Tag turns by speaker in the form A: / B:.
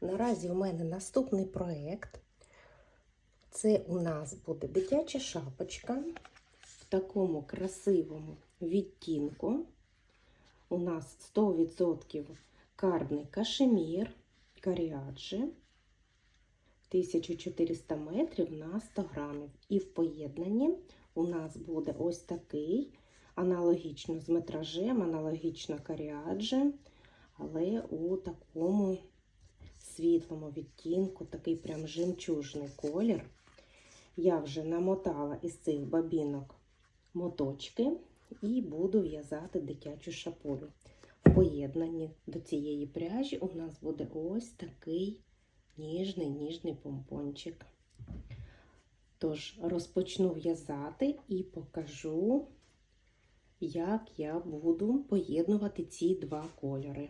A: Наразі у мене наступний проєкт. Це у нас буде дитяча шапочка в такому красивому відтінку. У нас 100% карний кашемір, каріаджі. 1400 метрів на 100 грамів. І в поєднанні у нас буде ось такий, аналогічно з метражем, аналогічно каріаджі, але у такому світлому відтінку, такий прям жемчужний колір. Я вже намотала із цих бабінок моточки і буду в'язати дитячу шапулю. В поєднанні до цієї пряжі у нас буде ось такий ніжний ніжний помпончик. Тож розпочну в'язати і покажу, як я буду поєднувати ці два кольори.